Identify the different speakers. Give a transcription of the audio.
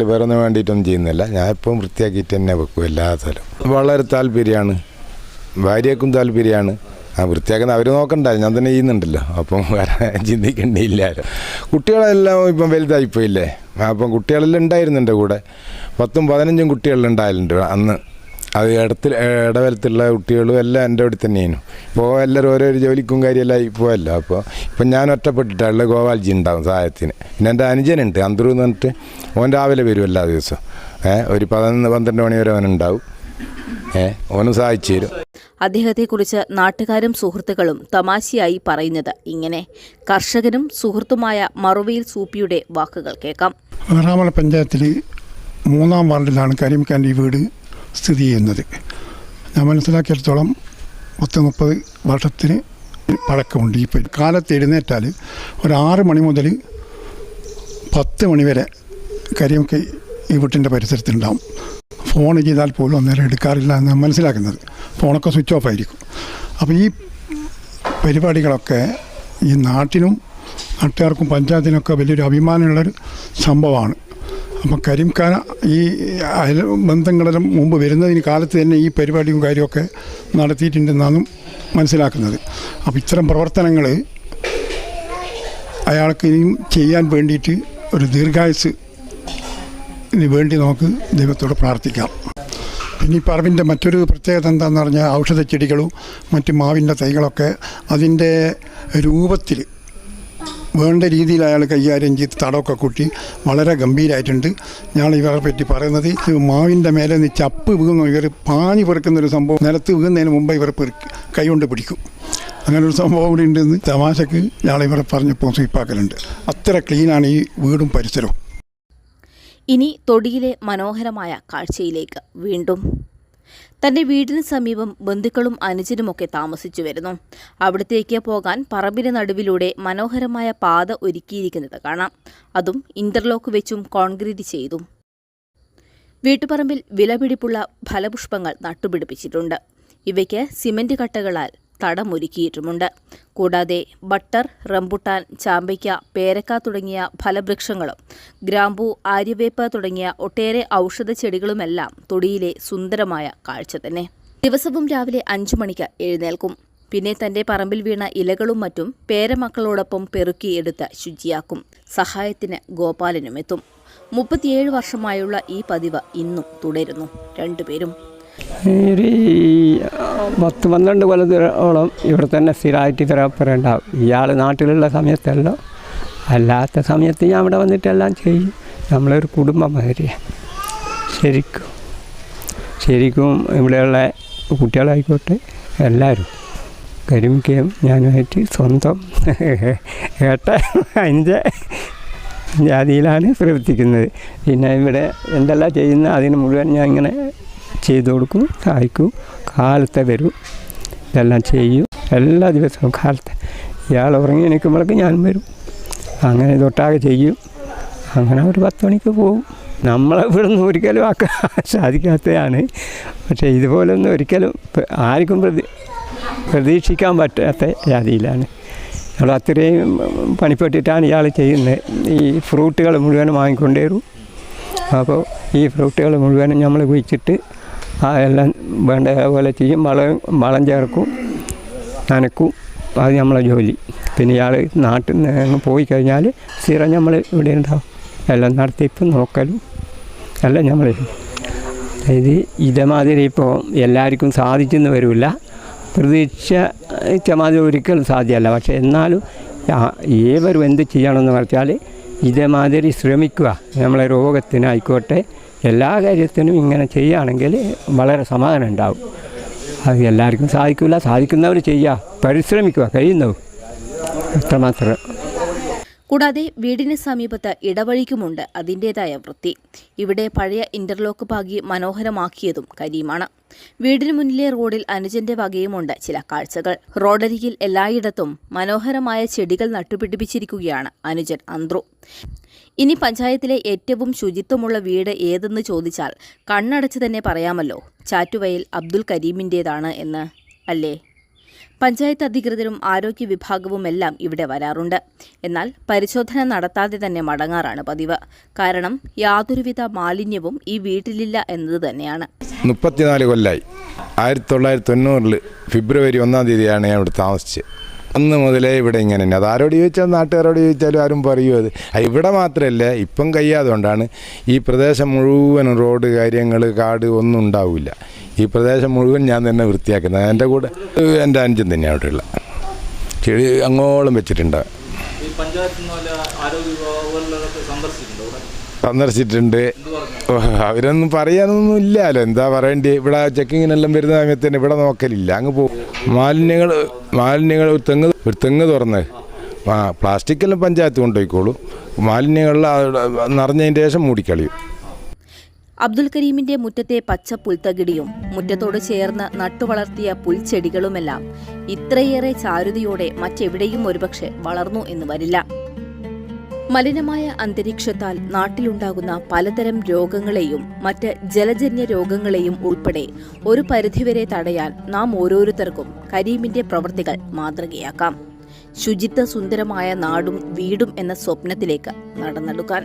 Speaker 1: വേറെ ഒന്നും വേണ്ടിയിട്ടൊന്നും ചെയ്യുന്നില്ല. ഞാൻ ഇപ്പം വൃത്തിയാക്കിയിട്ട് തന്നെ വെക്കും എല്ലാ സ്ഥലവും. വളരെ താല്പര്യമാണ്. ഭാര്യക്കും താല്പര്യമാണ്. ആ വൃത്തിയാക്കുന്ന അവർ നോക്കണ്ട. ഞാൻ തന്നെ ചെയ്യുന്നുണ്ടല്ലോ. അപ്പം വേറെ ചിന്തിക്കേണ്ടിയില്ലല്ലോ കുട്ടികളെല്ലാം ഇപ്പം വലുതായിപ്പോയില്ലേ? അപ്പം കുട്ടികളെല്ലാം ഉണ്ടായിരുന്നുണ്ട് കൂടെ. പത്തും പതിനഞ്ചും കുട്ടികളിലുണ്ടായാലുണ്ട് അന്ന്. അത് ഇടത്തിൽ ഇടവലത്തുള്ള കുട്ടികളും എല്ലാം എന്റെ അവിടെ തന്നെയാണ് ഇപ്പോൾ എല്ലാവരും ഓരോരോ ജോലിക്കും കാര്യമെല്ലാം പോവല്ല അപ്പോൾ ഇപ്പം ഞാൻ ഒറ്റപ്പെട്ടിട്ടുള്ള ഗോപാൽജി ഉണ്ടാവും സഹായത്തിന്. പിന്നെ എന്റെ അനുജനുണ്ട് അന്തൂർ എന്ന് പറഞ്ഞിട്ട് ഓൻ രാവിലെ വരും എല്ലാ ദിവസവും. ഏ ഒരു പതിനൊന്ന് പന്ത്രണ്ട് മണി വരെ അവനുണ്ടാവും. ഏ ഓനും സഹായിച്ചു തരും.
Speaker 2: അദ്ദേഹത്തെക്കുറിച്ച് നാട്ടുകാരും സുഹൃത്തുക്കളും തമാശയായി പറയുന്നത് ഇങ്ങനെ. കർഷകനും സുഹൃത്തുമായ മറുവയിൽ സൂപ്പിയുടെ വാക്കുകൾ കേൾക്കാം.
Speaker 3: പഞ്ചായത്തിൽ മൂന്നാം വാർഡിലാണ് കരീംഖാന്റെ ഈ വീട്. സ്ഥിതി ചെയ്യുന്നത്. ഞാൻ മനസ്സിലാക്കിയിടത്തോളം പത്ത് മുപ്പത് വർഷത്തിന് പഴക്കമുണ്ട്. ഈ കാലത്ത് എഴുന്നേറ്റാൽ ഒരു ആറ് മണി മുതൽ പത്ത് മണി വരെ കരിയൊക്കെ ഈ വീട്ടിന്റെ പരിസരത്തുണ്ടാവും ഫോൺ ചെയ്താൽ പോലും അന്നേരം എടുക്കാറില്ല എന്ന് മനസ്സിലാക്കുന്നത്. ഫോണൊക്കെ സ്വിച്ച് ഓഫ് ആയിരിക്കും. അപ്പോൾ ഈ പരിപാടികളൊക്കെ ഈ നാട്ടിനും നാട്ടുകാർക്കും പഞ്ചായത്തിനൊക്കെ വലിയൊരു അഭിമാനമുള്ളൊരു സംഭവമാണ്. അപ്പം കരിംഖാന ഈ അയൽ ബന്ധങ്ങളെല്ലാം മുമ്പ് വരുന്നതിന് കാലത്ത് തന്നെ ഈ പരിപാടിയും കാര്യമൊക്കെ നടത്തിയിട്ടുണ്ടെന്നാണ് മനസ്സിലാക്കുന്നത്. അപ്പോൾ ഇത്തരം പ്രവർത്തനങ്ങൾ അയാൾക്ക് ഇനിയും ചെയ്യാൻ വേണ്ടിയിട്ട് ഒരു ദീർഘായുസ് വേണ്ടി നമുക്ക് ദൈവത്തോട് പ്രാർത്ഥിക്കാം. പിന്നെ ഈ പറമ്പിന്റെ മറ്റൊരു പ്രത്യേകത എന്താണെന്ന് പറഞ്ഞാൽ ഔഷധ ചെടികളും മറ്റ് മാവിന്റെ തൈകളൊക്കെ അതിന്റെ രൂപത്തിൽ വേണ്ട രീതിയിൽ അയാൾ കൈകാര്യം ചെയ്ത് തടമൊക്കെ കൂട്ടി വളരെ ഗംഭീരമായിട്ടുണ്ട് ഞാൻ ഇവരെ പറ്റി പറയുന്നത് മാവിന്റെ മേലെ നിന്ന് ചപ്പ് വീങ്ങും ഇവർ പാഞ്ഞു പെറുക്കുന്നൊരു സംഭവം നിലത്ത് വീങ്ങുന്നതിന് മുമ്പ് ഇവർ പെറുക്കി കൈകൊണ്ട് പിടിക്കും. അങ്ങനെ ഒരു സംഭവം കൂടി ഉണ്ടെന്ന് തമാശക്ക് ഞാൻ ഇവരെ പറഞ്ഞപ്പോൾ സ്വീപ്പാക്കലുണ്ട്. അത്ര ക്ലീനാണ് ഈ വീടും പരിസരവും.
Speaker 2: ഇനി തൊടിയിലെ മനോഹരമായ കാഴ്ചയിലേക്ക് വീണ്ടും തന്റെ വീടിന് സമീപം ബന്ധുക്കളും അനുജനുമൊക്കെ താമസിച്ചു വരുന്നു. അവിടത്തേക്ക് പോകാൻ പറമ്പിന് നടുവിലൂടെ മനോഹരമായ പാത ഒരുക്കിയിരിക്കുന്നത് കാണാം. അതും ഇന്റർലോക്ക് വെച്ചും കോൺക്രീറ്റ് ചെയ്തും. വീട്ടുപറമ്പിൽ വിലപിടിപ്പുള്ള ഫലപുഷ്പങ്ങൾ നട്ടുപിടിപ്പിച്ചിട്ടുണ്ട്. ഇവയ്ക്ക് സിമന്റ് കട്ടകളാൽ തടമൊരുക്കിയിട്ടുമുണ്ട്. കൂടാതെ ബട്ടർ റംബുട്ടാൻ ചാമ്പയ്ക്ക പേരക്ക തുടങ്ങിയ ഫലവൃക്ഷങ്ങളും ഗ്രാമ്പൂ ആര്യവേപ്പ് തുടങ്ങിയ ഒട്ടേറെ ഔഷധ ചെടികളുമെല്ലാം തൊടിയിലെ സുന്ദരമായ കാഴ്ച തന്നെ. ദിവസവും രാവിലെ അഞ്ചു മണിക്ക് എഴുന്നേൽക്കും. പിന്നെ തന്റെ പറമ്പിൽ വീണ ഇലകളും മറ്റും പേരമക്കളോടൊപ്പം പെറുക്കിയെടുത്ത് ശുചിയാക്കും. സഹായത്തിന് ഗോപാലനും എത്തും മുപ്പത്തിയേഴ് വർഷമായുള്ള ഈ പതിവ് ഇന്നും തുടരുന്നു. രണ്ടുപേരും
Speaker 4: ഒരു പത്ത് പന്ത്രണ്ട് കൊല്ലത്തോളം ഇവിടെ തന്നെ സ്ഥിരമായിട്ട് തിരപ്പുണ്ടാവും ഇയാൾ നാട്ടിലുള്ള സമയത്തല്ലോ. അല്ലാത്ത സമയത്ത് ഞാൻ ഇവിടെ വന്നിട്ടെല്ലാം ചെയ്യും. നമ്മളൊരു കുടുംബം മാതിരി ശരിക്കും. ശരിക്കും ഇവിടെയുള്ള കുട്ടികളായിക്കോട്ടെ എല്ലാവരും. കരിമിക്കയും ഞാനുമായിട്ട് സ്വന്തം ഏട്ട അതിന്റെ ജാതിയിലാണ് പ്രവർത്തിക്കുന്നത്. പിന്നെ ഇവിടെ എന്തെല്ലാം ചെയ്യുന്ന അതിന് മുഴുവൻ ഞാൻ ഇങ്ങനെ ചെയ്തു കൊടുക്കും സഹായിക്കും കാലത്തെ വരും ഇതെല്ലാം ചെയ്യും. എല്ലാ ദിവസവും കാലത്തെ. ഇയാൾ ഉറങ്ങി നിൽക്കുമ്പോഴേക്ക് ഞാൻ വരും. അങ്ങനെ തൊട്ടാകെ ചെയ്യും. അങ്ങനെ ഒരു പത്ത് മണിക്ക് പോകും നമ്മളെ ഇവിടെ നിന്ന് ഒരിക്കലും ആക്കാൻ സാധിക്കാത്തതാണ്. പക്ഷേ ഇതുപോലൊന്നും ഒരിക്കലും ആർക്കും പ്രതി പ്രതീക്ഷിക്കാൻ പറ്റാത്ത ജാതിയിലാണ്. നമ്മൾ അത്രയും പണിപ്പെട്ടിട്ടാണ് ഇയാൾ ചെയ്യുന്നത്. ഈ ഫ്രൂട്ടുകൾ മുഴുവനും വാങ്ങിക്കൊണ്ടേരും. അപ്പോൾ ഈ ഫ്രൂട്ടുകൾ മുഴുവനും നമ്മൾ കുഴിച്ചിട്ട് ആ എല്ലാം വേണ്ട പോലെ ചെയ്യും. വളം വളം ചേർക്കും നനക്കും. അത് നമ്മളെ ജോലി. പിന്നെ ഇയാൾ നാട്ടിൽ നിന്ന് പോയി കഴിഞ്ഞാൽ സ്ഥിരം നമ്മൾ ഇവിടെ ഉണ്ടാവും. എല്ലാം നടത്തിപ്പും നോക്കലും എല്ലാം നമ്മൾ അതായത് ഇതേമാതിരി ഇപ്പോൾ എല്ലാവർക്കും സാധിച്ചെന്ന് വരില്ല. പ്രതീക്ഷിച്ച മാതിരി ഒരിക്കലും സാധ്യമല്ല. പക്ഷേ എന്നാലും ഏവരും എന്ത് ചെയ്യണമെന്ന് പറഞ്ഞാൽ ഇതേമാതിരി ശ്രമിക്കുക. നമ്മളെ രോഗത്തിനായിക്കോട്ടെ. എല്ലാ കാര്യത്തിനും ഇങ്ങനെ ചെയ്യുകയാണെങ്കിൽ വളരെ സമാധാനം ഉണ്ടാവും. അത് എല്ലാവർക്കും സാധിക്കില്ല സാധിക്കുന്നവർ ചെയ്യുക. പരിശ്രമിക്കുക. കഴിയുന്നവർ. അത്രമാത്രം.
Speaker 2: കൂടാതെ വീടിന് സമീപത്ത് ഇടവഴിക്കുമുണ്ട് അതിന്റെതായ വൃത്തി. ഇവിടെ പഴയ ഇന്റർലോക്ക് പാകി മനോഹരമാക്കിയതും കരീമാണ് വീടിന് മുന്നിലെ റോഡിൽ അനുജന്റെ വകയുമുണ്ട് ചില കാഴ്ചകൾ. റോഡരികിൽ എല്ലായിടത്തും മനോഹരമായ ചെടികൾ നട്ടുപിടിപ്പിച്ചിരിക്കുകയാണ് അനുജൻ അന്ത്രു. ഇനി പഞ്ചായത്തിലെ ഏറ്റവും ശുചിത്വമുള്ള വീട് ഏതെന്ന് ചോദിച്ചാൽ കണ്ണടച്ച് തന്നെ പറയാമല്ലോ. ചാറ്റുവയൽ അബ്ദുൽ കരീമിന്റേതാണ് എന്ന് അല്ലേ? പഞ്ചായത്ത് അധികൃതരും ആരോഗ്യ വിഭാഗവുമെല്ലാം ഇവിടെ വരാറുണ്ട്. എന്നാൽ പരിശോധന നടത്താതെ തന്നെ മടങ്ങാറാണ് പതിവ്. കാരണം യാതൊരുവിധ മാലിന്യവും ഈ വീട്ടിലില്ല എന്നത് തന്നെയാണ്.
Speaker 1: മുപ്പത്തിനാല് കൊല്ലായി. ആയിരത്തി തൊള്ളായിരത്തി തൊണ്ണൂറിൽ ഫെബ്രുവരി ഒന്നാം തീയതിയാണ് ഞാൻ ഇവിടെ താമസിച്ചത്. അന്ന് മുതലേ ഇവിടെ ഇങ്ങനെ തന്നെ അത് ആരോട് ചോദിച്ചാൽ നാട്ടുകാരോട് ചോദിച്ചാലും ആരും പറയൂ അത്. ഇവിടെ മാത്രമല്ല ഇപ്പം കഴിയാതുകൊണ്ടാണ് ഈ പ്രദേശം മുഴുവൻ റോഡ് കാര്യങ്ങൾ കാട് ഒന്നും ഉണ്ടാവില്ല. ഈ പ്രദേശം മുഴുവൻ ഞാൻ തന്നെ വൃത്തിയാക്കുന്നത്. എന്റെ കൂടെ എന്റെ അനുജൻ തന്നെയാണ് അവിടെയുള്ള. ചെടി അങ്ങോളം വെച്ചിട്ടുണ്ട്.
Speaker 5: സന്ദർശിച്ചിട്ടുണ്ടോ.
Speaker 1: അവരൊന്നും പറയാനൊന്നും ഇല്ലല്ലോ എന്താ പറയണ്ടേ? ഇവിടെ ചെക്കിങ്ങിനെല്ലാം വരുന്ന സമയത്ത് തന്നെ ഇവിടെ നോക്കലില്ല. അങ്ങ് പോകും മാലിന്യങ്ങൾ മാലിന്യങ്ങൾ ഒരു തെങ്ങ് ഒരു തെങ്ങ് തുറന്ന്. ആ പ്ലാസ്റ്റിക്കെല്ലാം പഞ്ചായത്ത് കൊണ്ടുപോയിക്കോളൂ. മാലിന്യങ്ങളിൽ നിറഞ്ഞതിന് ശേഷം മൂടിക്കളിയും.
Speaker 2: അബ്ദുൽ കരീമിന്റെ മുറ്റത്തെ പച്ച പുൽത്തകിടിയും മുറ്റത്തോട് ചേർന്ന് നട്ടുവളർത്തിയ പുൽച്ചെടികളുമെല്ലാം ഇത്രയേറെ ചാരുതയോടെ മറ്റെവിടെയും ഒരുപക്ഷെ വളർന്നു എന്ന് വരില്ല. മലിനമായ അന്തരീക്ഷത്താൽ നാട്ടിലുണ്ടാകുന്ന പലതരം രോഗങ്ങളെയും മറ്റ് ജലജന്യ രോഗങ്ങളെയും ഉൾപ്പെടെ ഒരു പരിധിവരെ തടയാൻ നാം ഓരോരുത്തർക്കും കരീമിന്റെ പ്രവൃത്തികൾ മാതൃകയാക്കാം. ശുചിത്വ സുന്ദരമായ നാടും വീടും എന്ന സ്വപ്നത്തിലേക്ക് നടന്നെടുക്കാൻ